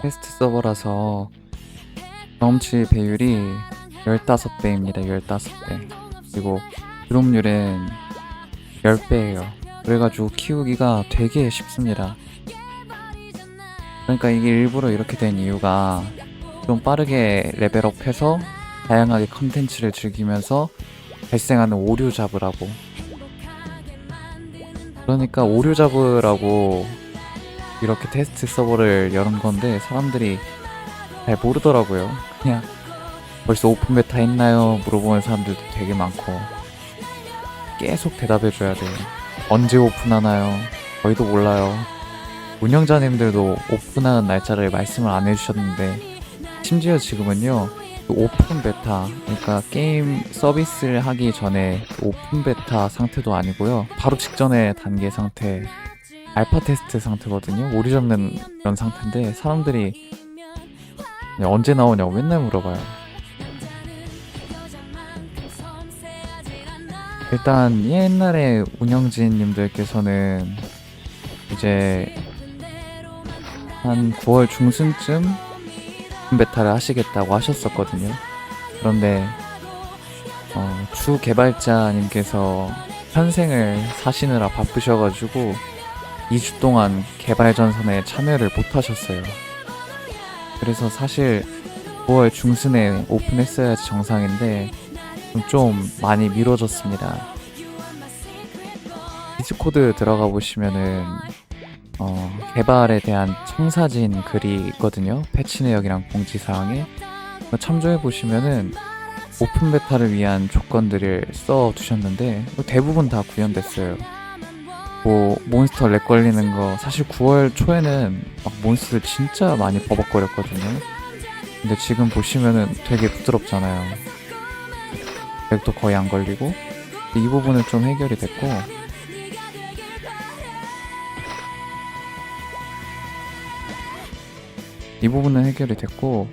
테스트 서버라서 경험치 배율이 15배입니다. 15배. 그리고 드롭률은 10배예요. 그래가지고 키우기가 되게 쉽습니다. 그러니까 이게 일부러 이렇게 된 이유가 좀 빠르게 레벨업해서 다양하게 컨텐츠를 즐기면서 발생하는 오류 잡으라고. 그러니까 오류 잡으라고 이렇게 테스트 서버를 여는 건데 사람들이 잘 모르더라고요. 그냥 벌써 오픈 베타 했나요? 물어보는 사람들도 되게 많고 계속 대답해줘야 돼요. 언제 오픈하나요? 저희도 몰라요. 운영자님들도 오픈하는 날짜를 말씀을 안 해주셨는데 심지어 지금은요 그 오픈 베타 그러니까 게임 서비스를 하기 전에 오픈 베타 상태도 아니고요 바로 직전의 단계 상태 알파 테스트 상태거든요 오류 잡는 그런 상태인데 사람들이 언제 나오냐고 맨날 물어봐요 일단 옛날에 운영진님들께서는 이제 한 9월 중순쯤 베타를 하시겠다고 하셨었거든요. 그런데 어, 주 개발자님께서 현생을 사시느라 바쁘셔가지고 2주 동안 개발 전선에 참여를 못 하셨어요. 그래서 사실 9월 중순에 오픈했어야지 정상인데 좀 많이 미뤄졌습니다. 디스코드 들어가 보시면은 어, 개발에 대한 청사진 글이 있거든요. 패치 내역이랑 공지 사항에 참조해 보시면은 오픈 베타를 위한 조건들을 써 두셨는데 대부분 다 구현됐어요. 뭐 몬스터 렉 걸리는 거. 사실 9월 초에는 막 몬스터 진짜 많이 버벅거렸거든요. 근데 지금 보시면은 되게 부드럽잖아요. 렉도 거의 안 걸리고. 이 부분은 좀 해결이 됐고. 이 부분은 해결이 됐고.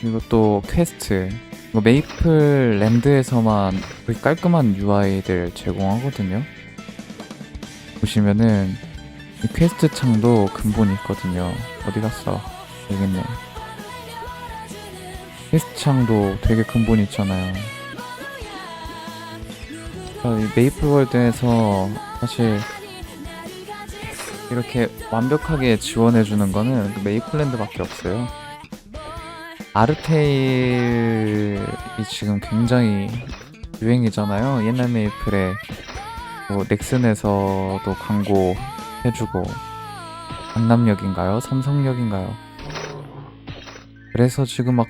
그리고 또 퀘스트. 이거 메이플 랜드에서만 거의 깔끔한 UI들 제공하거든요 보시면은 이 퀘스트 창도 근본이 있거든요 어디 갔어 여기 있네 퀘스트 창도 되게 근본이 있잖아요 자, 이 메이플 월드에서 사실 이렇게 완벽하게 지원해주는 거는 그 메이플랜드밖에 없어요. 아르테일이 지금 굉장히 유행이잖아요. 옛날 메이플에 뭐 넥슨에서도 광고 해주고 강남역인가요? 삼성역인가요? 그래서 지금 막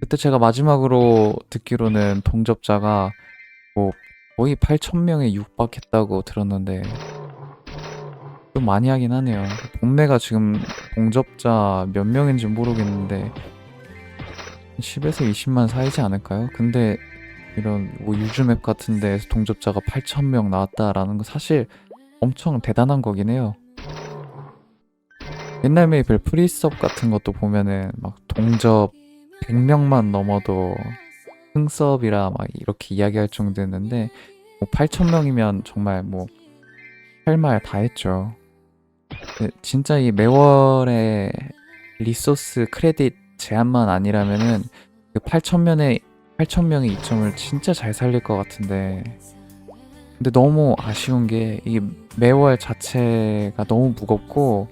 그때 제가 마지막으로 듣기로는 동접자가 뭐 거의 8,000명에 육박했다고 들었는데 좀 많이 하긴 하네요. 동네가 지금 동접자 몇 명인지 모르겠는데 10에서 20만 사이지 않을까요? 근데 이런 뭐 유즈맵 같은 데에서 동접자가 8,000명 나왔다라는 거 사실 엄청 대단한 거긴 해요. 옛날 메이플 프리섭 같은 것도 보면은 막 동접 100명만 넘어도 흥섭이라 막 이렇게 이야기할 정도였는데 뭐 8,000명이면 정말 뭐 할 말 다 했죠. 네, 진짜 이 매월의 리소스 크레딧 제한만 아니라면은 그 8,000명의 8,000명의 이점을 진짜 잘 살릴 것 같은데 근데 너무 아쉬운 게이 매월 자체가 너무 무겁고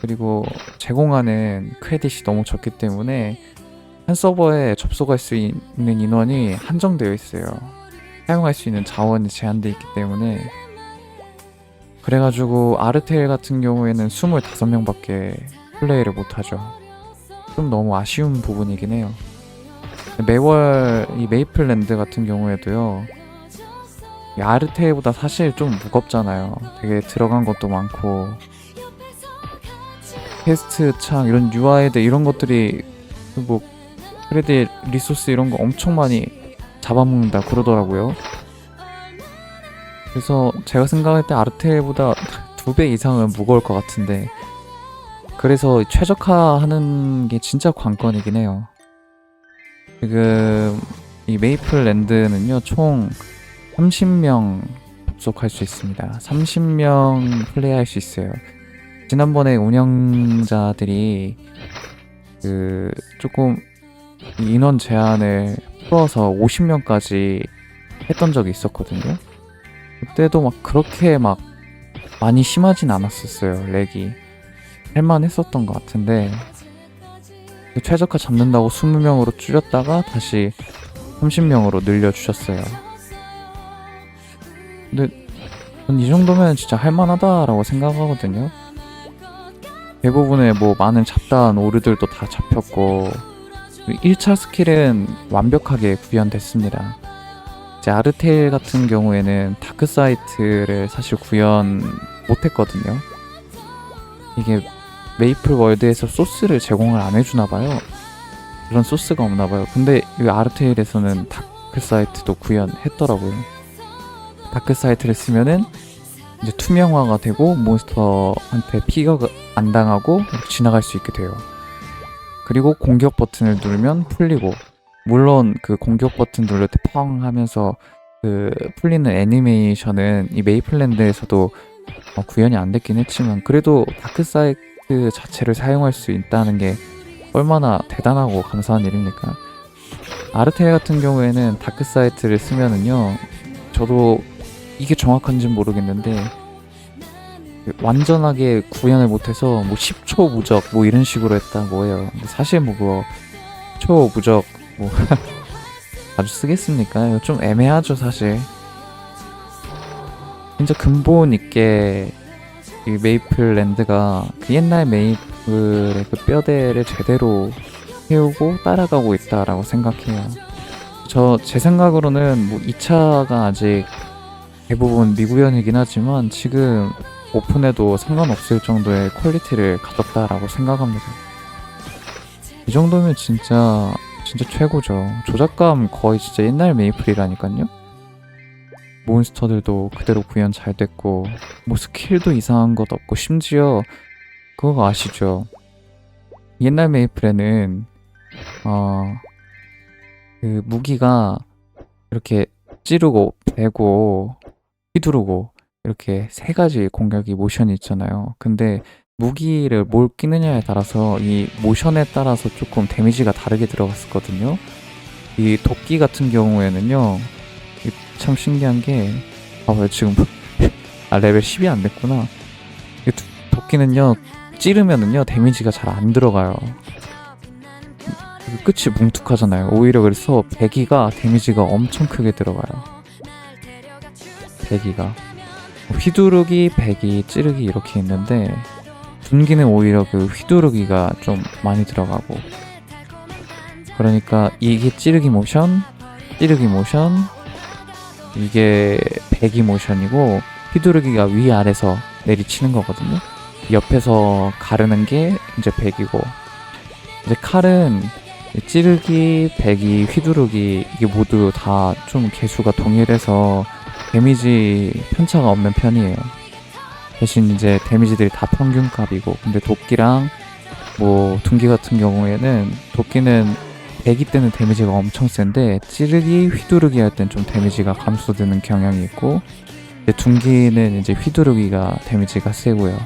그리고 제공하는 크레딧이 너무 적기 때문에 한 서버에 접속할 수 있는 인원이 한정되어 있어요. 사용할 수 있는 자원이 제한되어 있기 때문에 그래가지고 아르테일 같은 경우에는 25명밖에 플레이를 못하죠. 좀 너무 아쉬운 부분이긴 해요. 매월 이 메이플랜드 같은 경우에도요. 이 아르테일보다 사실 좀 무겁잖아요. 되게 들어간 것도 많고 퀘스트 창 이런 UI들 이런 것들이 뭐 크레딧 리소스 이런 거 엄청 많이 잡아먹는다 그러더라고요. 그래서 제가 생각할 때 아르테일보다 두 배 이상은 무거울 것 같은데 그래서 최적화하는 게 진짜 관건이긴 해요. 지금 이 메이플 랜드는요 총 30명 접속할 수 있습니다. 30명 플레이할 수 있어요. 지난번에 운영자들이 그 조금 인원 제한을 풀어서 50명까지 했던 적이 있었거든요. 그때도 막 그렇게 막 많이 심하진 않았었어요, 렉이. 할만 했었던 것 같은데, 최저가 잡는다고 20명으로 줄였다가 다시 30명으로 늘려주셨어요. 근데 전 이 정도면 진짜 할만하다라고 생각하거든요. 대부분의 뭐 많은 잡다한 오류들도 다 잡혔고 1차 스킬은 완벽하게 구현됐습니다. 이제 아르테일 같은 경우에는 다크 사이트를 사실 구현 못했거든요. 이게 메이플 월드에서 소스를 제공을 안 해주나 봐요. 그런 소스가 없나 봐요. 근데 이 아르테일에서는 다크 사이트도 구현했더라고요. 다크 사이트를 쓰면은 이제 투명화가 되고 몬스터한테 피가 안 당하고 지나갈 수 있게 돼요. 그리고 공격 버튼을 누르면 풀리고 물론 그 공격 버튼 누를 때 펑 하면서 그 풀리는 애니메이션은 이 메이플랜드에서도 어, 구현이 안 됐긴 했지만 그래도 다크 사이트 자체를 사용할 수 있다는 게 얼마나 대단하고 감사한 일입니까? 아르테일 같은 경우에는 다크 사이트를 쓰면은요 저도 이게 정확한지는 모르겠는데 그 완전하게 구현을 못해서 뭐 10초 무적 뭐 이런 식으로 했다고 해요. 사실 뭐 그거 초 무적 뭐 아주 쓰겠습니까? 좀 애매하죠 사실. 진짜 근본 있게 이 메이플랜드가 그 옛날 메이플의 그 뼈대를 제대로 세우고 따라가고 있다라고 생각해요. 저 제 생각으로는 뭐 2차가 아직 대부분 미구현이긴 하지만 지금 오픈해도 상관없을 정도의 퀄리티를 가졌다라고 생각합니다. 이 정도면 진짜 진짜 최고죠. 조작감 거의 진짜 옛날 메이플이라니까요. 몬스터들도 그대로 구현 잘 됐고 뭐 스킬도 이상한 것 없고 심지어 그거 아시죠? 옛날 메이플에는 어, 그 무기가 이렇게 찌르고 베고 휘두르고 이렇게 세 가지 공격이 모션이 있잖아요. 근데 무기를 뭘 끼느냐에 따라서 이 모션에 따라서 조금 데미지가 다르게 들어갔었거든요. 이 도끼 같은 경우에는요. 이참 신기한 게 봐봐요 지금 아 레벨 10이 안 됐구나. 이 도- 도끼는요 찌르면은요 데미지가 잘 안 들어가요. 그 끝이 뭉툭하잖아요. 오히려 그래서 배기가 데미지가 엄청 크게 들어가요. 배기가 휘두르기, 배기, 찌르기 이렇게 있는데 분기는 오히려 그 휘두르기가 좀 많이 들어가고 그러니까 이게 찌르기 모션, 찌르기 모션 이게 배기 모션이고 휘두르기가 위아래서 내리치는 거거든요. 옆에서 가르는 게 이제 배기고 이제 칼은 찌르기, 배기, 휘두르기 이게 모두 다 좀 개수가 동일해서 데미지 편차가 없는 편이에요. 대신 이제 데미지들이 다 평균값이고 근데 도끼랑 뭐 둔기 같은 경우에는 도끼는 배기 때는 데미지가 엄청 센데 찌르기, 휘두르기 할 땐 좀 데미지가 감소되는 경향이 있고 이제 둔기는 이제 휘두르기가 데미지가 세고요.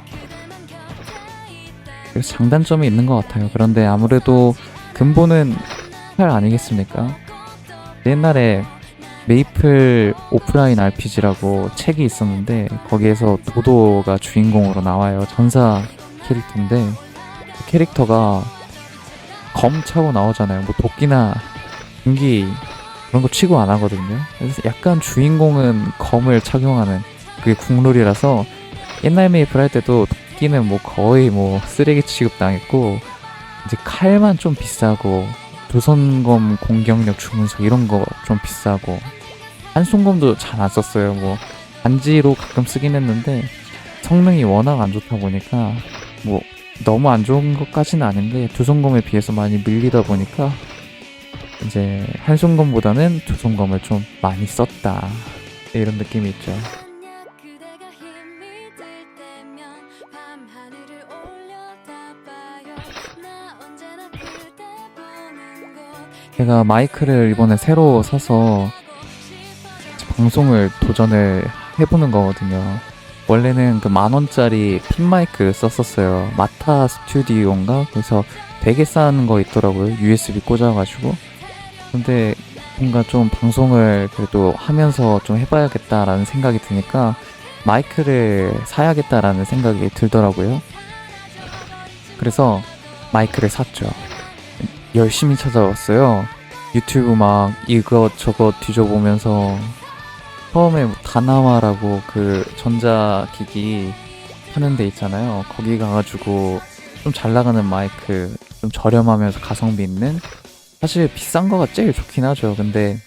그래서 장단점이 있는 것 같아요. 그런데 아무래도 근본은 칼 아니겠습니까? 옛날에 메이플 오프라인 RPG라고 책이 있었는데 거기에서 도도가 주인공으로 나와요. 전사 캐릭터인데 그 캐릭터가 검 차고 나오잖아요. 뭐 도끼나 공기 그런 거 취고 안 하거든요. 그래서 약간 주인공은 검을 착용하는 그게 국룰이라서 옛날 메이플 할 때도 도끼는 뭐 거의 뭐 쓰레기 취급 당했고 이제 칼만 좀 비싸고 두손검 공격력 주문석 이런 거 좀 비싸고 한손검도 잘 안 썼어요. 뭐 반지로 가끔 쓰긴 했는데 성능이 워낙 안 좋다 보니까 뭐 너무 안 좋은 것까지는 아닌데 두 손검에 비해서 많이 밀리다 보니까 이제 한 손검보다는 두 손검을 좀 많이 썼다 이런 느낌이 있죠. 제가 마이크를 이번에 새로 사서 방송을 도전을 해보는 거거든요. 원래는 그 만 원짜리 핀 마이크 썼었어요. 마타 스튜디오인가? 그래서 되게 싼 거 있더라고요. USB 꽂아가지고. 근데 뭔가 좀 방송을 그래도 하면서 좀 해봐야겠다라는 생각이 드니까 마이크를 사야겠다라는 생각이 들더라고요. 그래서 마이크를 샀죠. 열심히 찾아봤어요. 유튜브 막 이것저것 뒤져보면서 처음에 다나와라고 그 전자기기 하는 데 있잖아요. 거기 가가지고 좀 잘 나가는 마이크, 좀 저렴하면서 가성비 있는 사실 비싼 거가 제일 좋긴 하죠. 근데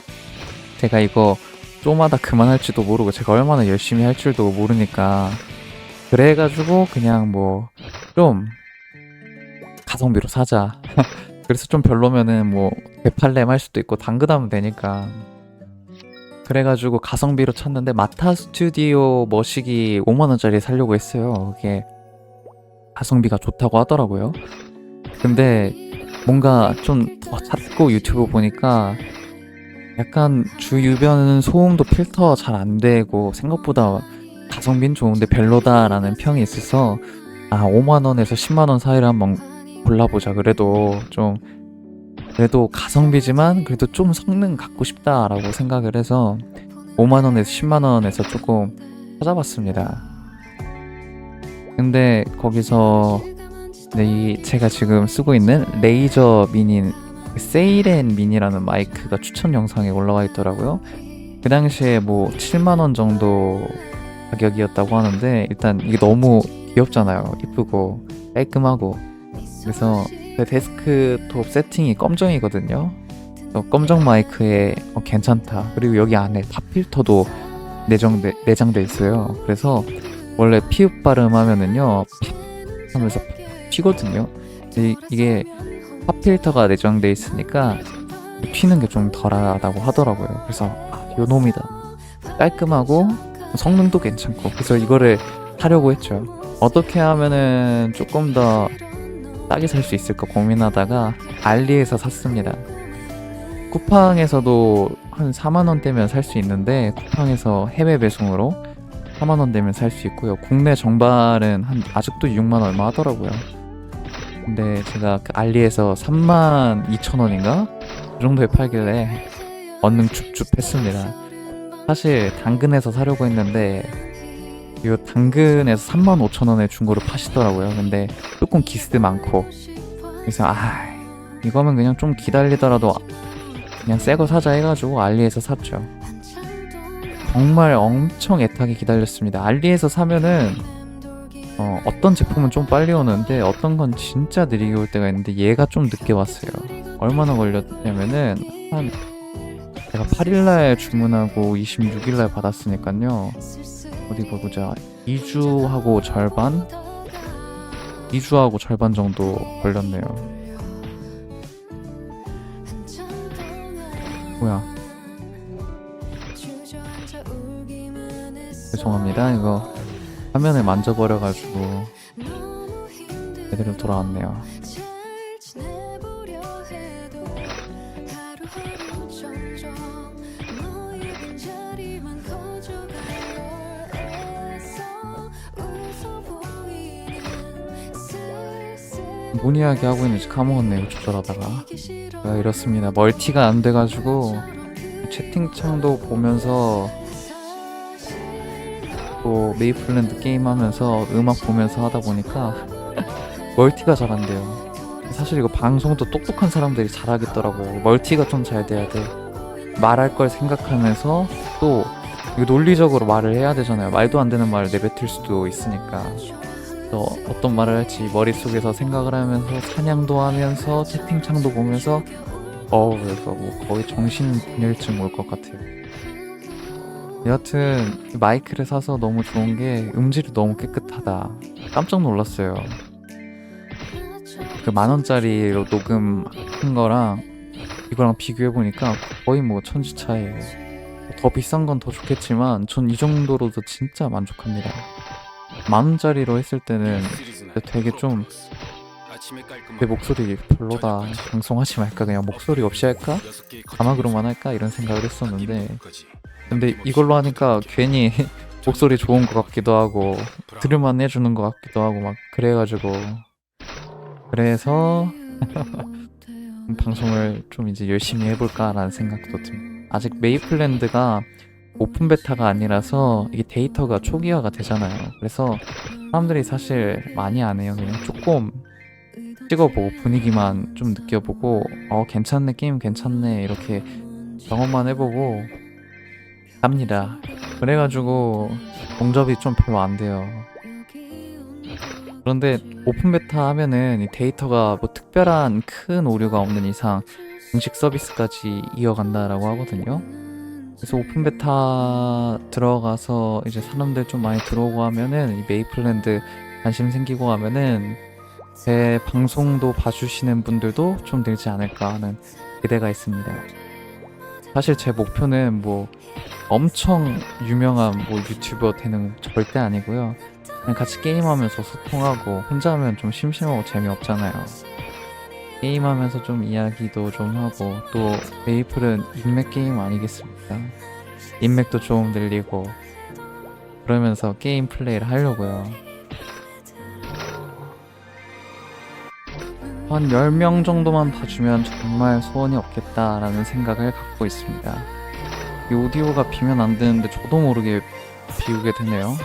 제가 이거 좀 하다 그만할지도 모르고 제가 얼마나 열심히 할 줄도 모르니까 그래가지고 그냥 뭐 좀 가성비로 사자. 그래서 좀 별로면은 뭐 되팔렘 할 수도 있고 당근하면 되니까 그래가지고 가성비로 쳤는데 마타 스튜디오 머시기 5만원짜리 사려고 했어요. 그게 가성비가 좋다고 하더라고요. 근데 뭔가 좀 더 찾고 유튜브 보니까 약간 주유변 소음도 필터 잘 안 되고 생각보다 가성비는 좋은데 별로다라는 평이 있어서 아 5만원에서 10만원 사이를 한번 골라보자. 그래도 좀 그래도 가성비지만 그래도 좀 성능 갖고 싶다라고 생각을 해서 5만 원에서 10만 원에서 조금 찾아봤습니다. 근데 거기서 네, 이 제가 지금 쓰고 있는 레이저 미니 세이렌 미니라는 마이크가 추천 영상에 올라와 있더라고요. 그 당시에 뭐 7만 원 정도 가격이었다고 하는데 일단 이게 너무 귀엽잖아요. 이쁘고 깔끔하고 그래서 그 데스크톱 세팅이 검정이거든요. 그래서 검정 마이크에 어, 괜찮다. 그리고 여기 안에 팝 필터도 내정돼 내장돼 있어요. 그래서 원래 피읍 발음하면은요 팝 하면서 튀거든요. 이게 팝 필터가 내장돼 있으니까 튀는 게 좀 덜하다고 하더라고요. 그래서 아, 요 놈이다. 깔끔하고 성능도 괜찮고 그래서 이거를 사려고 했죠. 어떻게 하면은 조금 더 싸게 살 수 있을까 고민하다가 알리에서 샀습니다. 쿠팡에서도 한 4만 원 대면 살 수 있는데 쿠팡에서 해외 배송으로 4만 원 대면 살 수 있고요. 국내 정발은 한 아직도 6만 얼마 하더라고요. 근데 제가 그 알리에서 3만 2천 원인가 그 정도에 팔길래 언능 줍줍 했습니다. 사실 당근에서 사려고 했는데 이거 당근에서 3만 5천 원에 중고로 파시더라고요. 근데 조금 기스 많고 그래서 아 이거면 그냥 좀 기다리더라도 그냥 새 거 사자 해가지고 알리에서 샀죠. 정말 엄청 애타게 기다렸습니다. 알리에서 사면은 어, 어떤 제품은 좀 빨리 오는데 어떤 건 진짜 느리게 올 때가 있는데 얘가 좀 늦게 왔어요. 얼마나 걸렸냐면은 한 제가 8일날 주문하고 26일날 받았으니까요. 어디 보자. 2주하고 절반? 2주하고 절반 정도 걸렸네요. 뭐야? 죄송합니다. 이거 화면을 만져버려가지고 제대로 돌아왔네요. 뭔 이야기 하고 있는지 까먹었네요. 조절하다가. 제가 이렇습니다. 멀티가 안 돼가지고 채팅창도 보면서 또 메이플랜드 게임하면서 음악 보면서 하다 보니까 멀티가 잘 안 돼요. 사실 이거 방송도 똑똑한 사람들이 잘하겠더라고. 멀티가 좀 잘 돼야 돼. 말할 걸 생각하면서 또 이거 논리적으로 말을 해야 되잖아요. 말도 안 되는 말을 내뱉을 수도 있으니까. 그래서 어떤 말을 할지 머릿속에서 생각을 하면서 사냥도 하면서 채팅창도 보면서 어 그래서 뭐 거의 정신분열증 올 것 같아요. 여하튼 이 마이크를 사서 너무 좋은 게 음질이 너무 깨끗하다. 깜짝 놀랐어요. 그 만 원짜리로 녹음한 거랑 이거랑 비교해 보니까 거의 뭐 천지 차이에요. 더 비싼 건 더 좋겠지만 전 이 정도로도 진짜 만족합니다. 만 원짜리로 했을 때는 되게 좀 내 목소리 별로다. 방송하지 말까? 그냥 목소리 없이 할까? 자막으로만 할까? 이런 생각을 했었는데. 근데 이걸로 하니까 괜히 목소리 좋은 것 같기도 하고 들을만 해주는 것 같기도 하고 막 그래가지고. 그래서 방송을 좀 이제 열심히 해볼까라는 생각도 듭니다. 아직 메이플랜드가 오픈 베타가 아니라서 이게 데이터가 초기화가 되잖아요. 그래서 사람들이 사실 많이 안 해요. 그냥 조금 찍어보고 분위기만 좀 느껴보고 어 괜찮네 게임 괜찮네 이렇게 경험만 해보고 합니다. 그래가지고 동접이 좀 별로 안 돼요. 그런데 오픈 베타 하면은 이 데이터가 뭐 특별한 큰 오류가 없는 이상 공식 서비스까지 이어간다라고 하거든요. 그래서 오픈 베타 들어가서 이제 사람들 좀 많이 들어오고 하면은 이 메이플랜드 관심 생기고 하면은 제 방송도 봐주시는 분들도 좀 늘지 않을까 하는 기대가 있습니다. 사실 제 목표는 뭐 엄청 유명한 뭐 유튜버 되는 거 절대 아니고요. 그냥 같이 게임하면서 소통하고 혼자 하면 좀 심심하고 재미없잖아요. 게임하면서 좀 이야기도 좀 하고 또 메이플은 인맥 게임 아니겠습니까? 인맥도 좀 늘리고 그러면서 게임 플레이를 하려고요. 한 10명 정도만 봐주면 정말 소원이 없겠다라는 생각을 갖고 있습니다. 이 오디오가 비면 안 되는데 저도 모르게 비우게 되네요.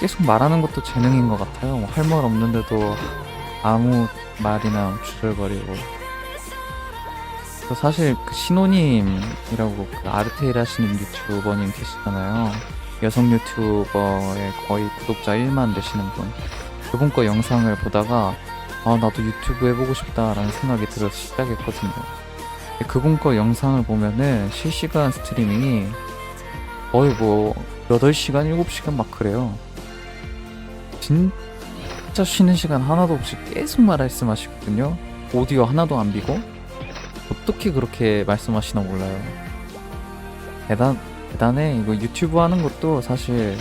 계속 말하는 것도 재능인 것 같아요. 뭐 할말 없는데도 아무 말이나 주절거리고. 저 사실 그 신호님이라고 그 아르테일 하시는 유튜버님 계시잖아요. 여성 유튜버의 거의 구독자 1만 되시는 분. 그분 거 영상을 보다가 아 나도 유튜브 해보고 싶다라는 생각이 들어서 시작했거든요. 그분 거 영상을 보면은 실시간 스트리밍이 거의 뭐 8시간, 7시간 막 그래요. 진짜 쉬는 시간 하나도 없이 계속 말씀하시거든요. 오디오 하나도 안 비고 어떻게 그렇게 말씀하시나 몰라요. 대단 대단해. 이거 유튜브 하는 것도 사실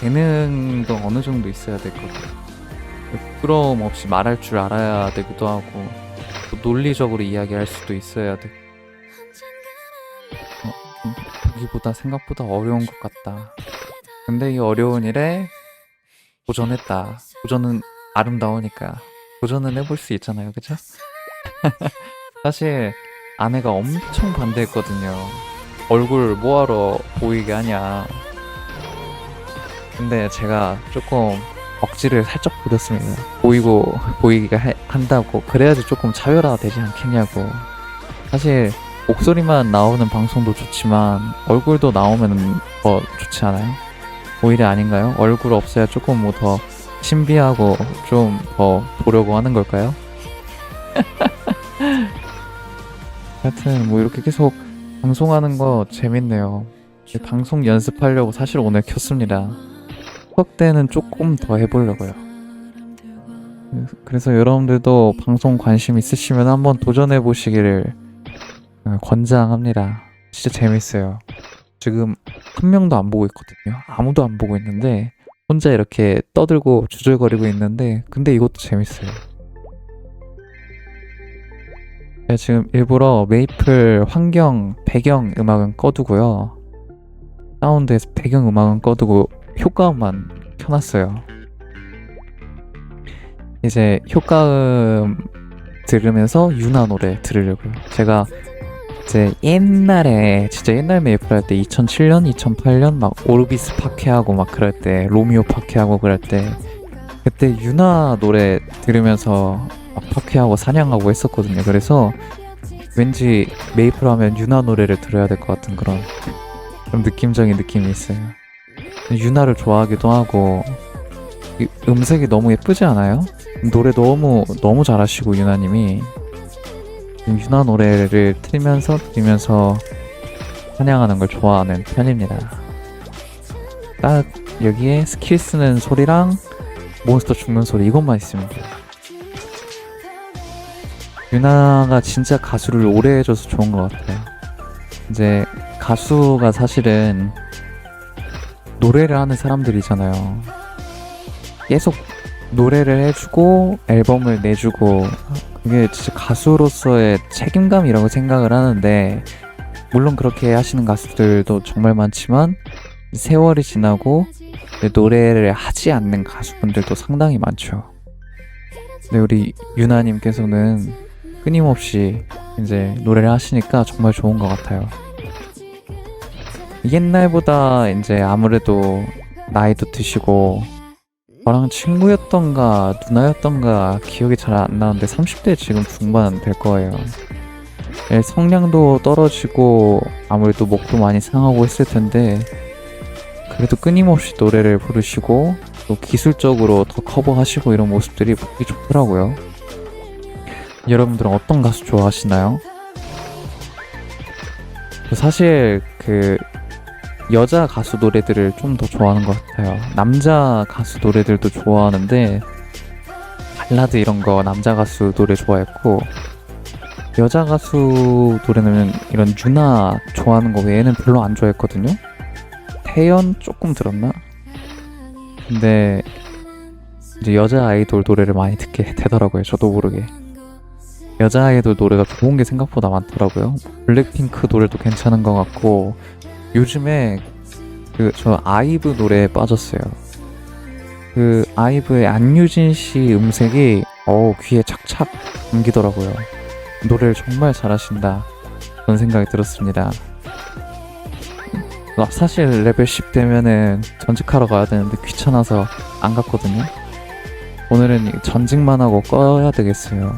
재능도 어느 정도 있어야 될것 같아요. 부끄러움 없이 말할 줄 알아야 되기도 하고 또 논리적으로 이야기할 수도 있어야 돼. 음, 보기보다 생각보다 어려운 것 같다. 근데 이 어려운 일에 도전했다. 도전은 아름다우니까 도전은 해볼 수 있잖아요, 그죠? 사실 아내가 엄청 반대했거든요. 얼굴 뭐하러 보이게 하냐. 근데 제가 조금 억지를 살짝 부렸습니다. 보이고 보이게 하- 한다고 그래야지 조금 차별화 되지 않겠냐고. 사실 목소리만 나오는 방송도 좋지만 얼굴도 나오면 더 좋지 않아요? 오히려 아닌가요? 얼굴 없어야 조금 뭐 더 신비하고 좀 더 보려고 하는 걸까요? 하여튼 뭐 이렇게 계속 방송하는 거 재밌네요. 방송 연습하려고 사실 오늘 켰습니다. 수업 때는 조금 더 해보려고요. 그래서 여러분들도 방송 관심 있으시면 한번 도전해 보시기를 어, 권장합니다. 진짜 재밌어요. 지금 한 명도 안 보고 있거든요. 아무도 안 보고 있는데 혼자 이렇게 떠들고 주절거리고 있는데 근데 이것도 재밌어요. 지금 일부러 메이플 환경 배경 음악은 꺼두고요. 사운드에서 배경 음악은 꺼두고 효과음만 켜놨어요. 이제 효과음 들으면서 유나 노래 들으려고요. 제가 이제 옛날에 진짜 옛날 메이플 할 때 2007년, 2008년 막 오르비스 파케하고 막 그럴 때 로미오 파케하고 그럴 때 그때 유나 노래 들으면서 막 파케하고 사냥하고 했었거든요. 그래서 왠지 메이플 하면 유나 노래를 들어야 될 것 같은 그런 좀 느낌적인 느낌이 있어요. 유나를 좋아하기도 하고 이 음색이 너무 예쁘지 않아요? 노래 너무 너무 잘하시고 유나님이 유나 노래를 틀면서 들으면서 찬양하는 걸 좋아하는 편입니다. 딱 여기에 스킬 쓰는 소리랑 몬스터 죽는 소리 이것만 있으면 돼요. 유나가 진짜 가수를 오래 해줘서 좋은 것 같아요. 이제 가수가 사실은 노래를 하는 사람들이잖아요. 계속 노래를 해주고 앨범을 내주고 그게 진짜 가수로서의 책임감이라고 생각을 하는데 물론 그렇게 하시는 가수들도 정말 많지만 세월이 지나고 노래를 하지 않는 가수분들도 상당히 많죠. 근데 우리 유나님께서는 끊임없이 이제 노래를 하시니까 정말 좋은 것 같아요. 옛날보다 이제 아무래도 나이도 드시고 저랑 친구였던가 누나였던가 기억이 잘 안 나는데 30대 지금 중반 될 거예요. 예, 성량도 떨어지고 아무래도 목도 많이 상하고 했을 텐데 그래도 끊임없이 노래를 부르시고 또 기술적으로 더 커버하시고 이런 모습들이 보기 좋더라고요. 여러분들은 어떤 가수 좋아하시나요? 사실 그 여자 가수 노래들을 좀 더 좋아하는 것 같아요. 남자 가수 노래들도 좋아하는데 발라드 이런 거 남자 가수 노래 좋아했고 여자 가수 노래는 이런 유나 좋아하는 거 외에는 별로 안 좋아했거든요. 태연 조금 들었나? 근데 이제 여자 아이돌 노래를 많이 듣게 되더라고요. 저도 모르게. 여자 아이돌 노래가 좋은 게 생각보다 많더라고요. 블랙핑크 노래도 괜찮은 것 같고 요즘에 그 저 아이브 노래에 빠졌어요. 그 아이브의 안유진 씨 음색이 어 귀에 착착 감기더라고요. 노래를 정말 잘하신다 그런 생각이 들었습니다. 나 사실 레벨 10 되면은 전직하러 가야 되는데 귀찮아서 안 갔거든요. 오늘은 이 전직만 하고 꺼야 되겠어요.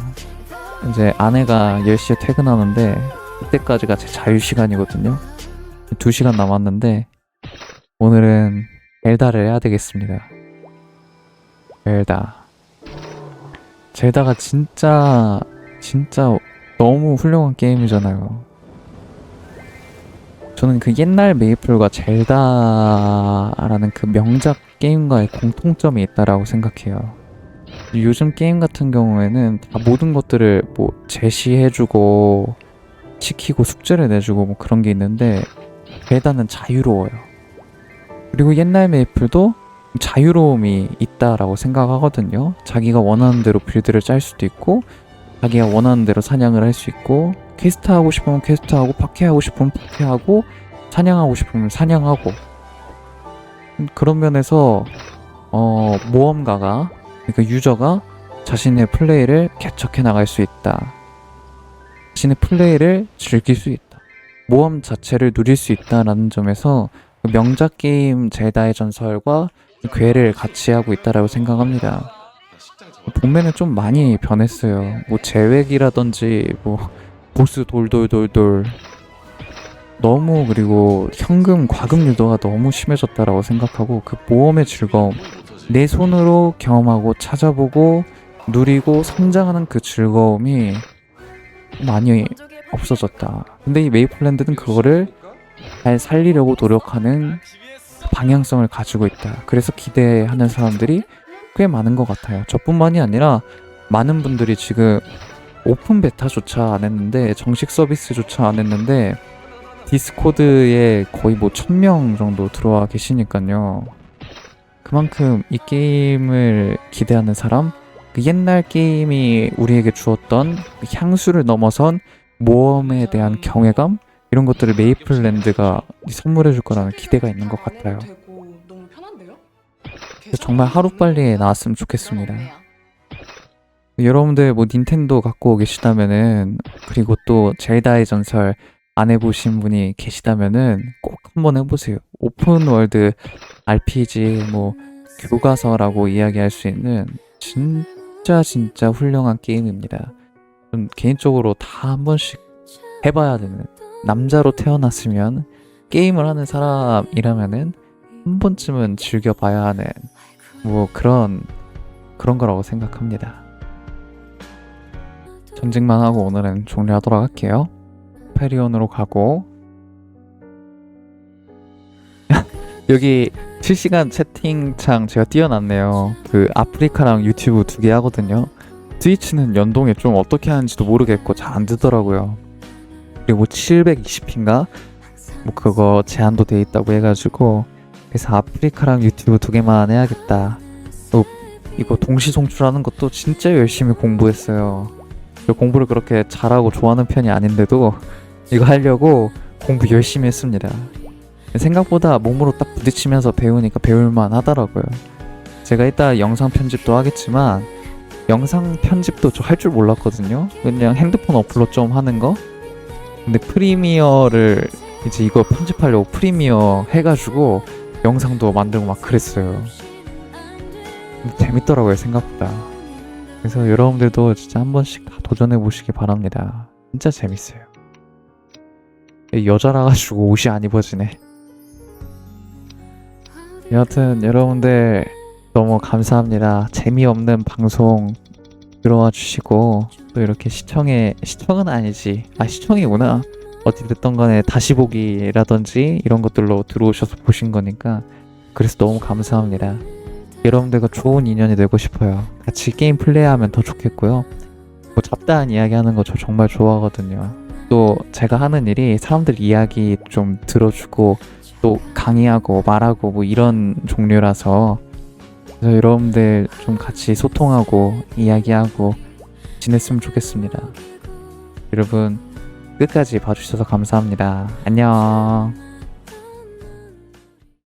이제 아내가 10시에 퇴근하는데 그때까지가 제 자유 시간이거든요. 2시간 남았는데 오늘은 젤다를 해야 되겠습니다. 젤다. 젤다가 진짜 진짜 너무 훌륭한 게임이잖아요. 저는 그 옛날 메이플과 젤다라는 그 명작 게임과의 공통점이 있다라고 생각해요. 요즘 게임 같은 경우에는 다 모든 것들을 뭐 제시해주고 시키고 숙제를 내주고 뭐 그런 게 있는데 젤다는 자유로워요. 그리고 옛날 메이플도 자유로움이 있다라고 생각하거든요. 자기가 원하는 대로 빌드를 짤 수도 있고 자기가 원하는 대로 사냥을 할 수 있고 퀘스트 하고 싶으면 퀘스트 하고 파케 하고 싶으면 파케 하고 사냥하고 싶으면 사냥하고 음, 그런 면에서 어 모험가가 그러니까 유저가 자신의 플레이를 개척해 나갈 수 있다. 자신의 플레이를 즐길 수 있다. 모험 자체를 누릴 수 있다라는 점에서 그 명작 게임 젤다의 전설과 괴를 같이 하고 있다라고 생각합니다. 봄에는 좀 많이 변했어요. 뭐 재획이라든지 뭐 보스 돌돌돌돌 너무 그리고 현금 과금 유도가 너무 심해졌다라고 생각하고 그 모험의 즐거움 내 손으로 경험하고 찾아보고 누리고 성장하는 그 즐거움이 많이 없어졌다. 근데 이 메이플랜드는 그거를 잘 살리려고 노력하는 방향성을 가지고 있다. 그래서 기대하는 사람들이 꽤 많은 것 같아요. 저뿐만이 아니라 많은 분들이 지금 오픈 베타조차 안 했는데 정식 서비스조차 안 했는데 디스코드에 거의 뭐 1000명 정도 들어와 계시니까요. 그만큼 이 게임을 기대하는 사람, 그 옛날 게임이 우리에게 주었던 그 향수를 넘어선 모험에 대한 경외감 이런 것들을 메이플랜드가 선물해 줄 거라는 기대가 있는 것 같아요. 정말 하루빨리 나왔으면 좋겠습니다. 여러분들 뭐 닌텐도 갖고 계시다면은 그리고 또 젤다의 전설 안 해보신 분이 계시다면은 꼭 한번 해보세요. 오픈 월드 RPG 뭐 교과서라고 이야기할 수 있는 진짜 진짜 훌륭한 게임입니다. 좀 개인적으로 다 한 번씩 해봐야 되는 남자로 태어났으면 게임을 하는 사람이라면은 한 번쯤은 즐겨봐야 하는 뭐 그런 그런 거라고 생각합니다. 전직만 하고 오늘은 종료하도록 할게요. 페리온으로 가고 여기 실시간 채팅창 제가 띄워놨네요. 그 아프리카랑 유튜브 두 개 하거든요. 트위치는 연동에 좀 어떻게 하는지도 모르겠고 잘 안 되더라고요. 그리고 720인가 뭐 그거 제한도 돼 있다고 해가지고 그래서 아프리카랑 유튜브 두 개만 해야겠다. 또 이거 동시 송출하는 것도 진짜 열심히 공부했어요. 저 공부를 그렇게 잘하고 좋아하는 편이 아닌데도 이거 하려고 공부 열심히 했습니다. 생각보다 몸으로 딱 부딪히면서 배우니까 배울만 하더라고요. 제가 이따 영상 편집도 하겠지만 영상 편집도 저 할 줄 몰랐거든요. 그냥 핸드폰 어플로 좀 하는 거. 근데 프리미어를 이제 이거 편집하려고 프리미어 해가지고 영상도 만들고 막 그랬어요. 재밌더라고요 생각보다. 그래서 여러분들도 진짜 한 번씩 다 도전해 보시기 바랍니다. 진짜 재밌어요. 여자라 가지고 옷이 안 입어지네. 여하튼 여러분들 너무 감사합니다. 재미없는 방송 들어와 주시고 또 이렇게 시청에 시청은 아니지. 아 시청이구나. 어디 됐던 간에 다시 보기라든지 이런 것들로 들어오셔서 보신 거니까 그래서 너무 감사합니다. 여러분들과 좋은 인연이 되고 싶어요. 같이 게임 플레이하면 더 좋겠고요. 뭐 잡다한 이야기 하는 거 저 정말 좋아하거든요. 또 제가 하는 일이 사람들 이야기 좀 들어주고 또 강의하고 말하고 뭐 이런 종류라서 그래서 여러분들 좀 같이 소통하고 이야기하고 지냈으면 좋겠습니다. 여러분 끝까지 봐주셔서 감사합니다. 안녕.